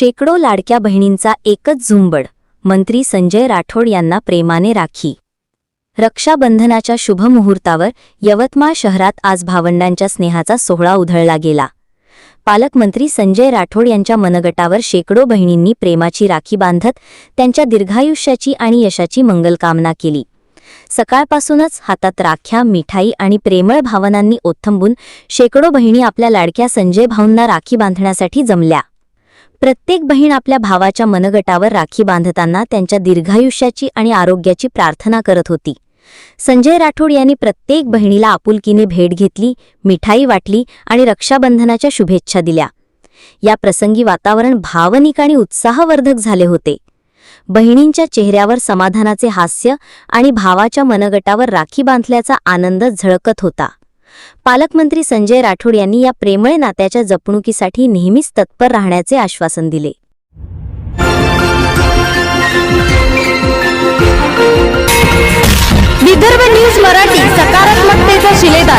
शेकडो लाडक्या बहिणींचा एकच झुंबड मंत्री संजय राठोड यांना प्रेमाने राखी. रक्षाबंधनाच्या शुभमुहूर्तावर यवतमाळ शहरात आज भावंडांच्या स्नेहाचा सोहळा उधळला गेला. पालकमंत्री संजय राठोड यांच्या मनगटावर शेकडो बहिणींनी प्रेमाची राखी बांधत त्यांच्या दीर्घायुष्याची आणि यशाची मंगलकामना केली. सकाळपासूनच हातात राख्या मिठाई आणि प्रेमळ भावनांनी ओथंबून शेकडो बहिणी आपल्या लाडक्या संजय भाऊंना राखी बांधण्यासाठी जमल्या. प्रत्येक बहीण आपल्या भावाच्या मनगटावर राखी बांधताना त्यांच्या दीर्घायुष्याची आणि आरोग्याची प्रार्थना करत होती. संजय राठोड यांनी प्रत्येक बहिणीला आपुलकीने भेट घेतली मिठाई वाटली आणि रक्षाबंधनाच्या शुभेच्छा दिल्या. या प्रसंगी वातावरण भावनिक आणि उत्साहवर्धक झाले होते. बहिणींच्या चेहऱ्यावर समाधानाचे हास्य आणि भावाच्या मनगटावर राखी बांधल्याचा आनंद झळकत होता. पालकमंत्री संजय राठोड यांनी या प्रेमळ नात्याच्या जपणुकीसाठी नेहमीच तत्पर राहण्याचे आश्वासन दिले. विदर्भ न्यूज मराठी सकारात्मकतेचा शिलेदार.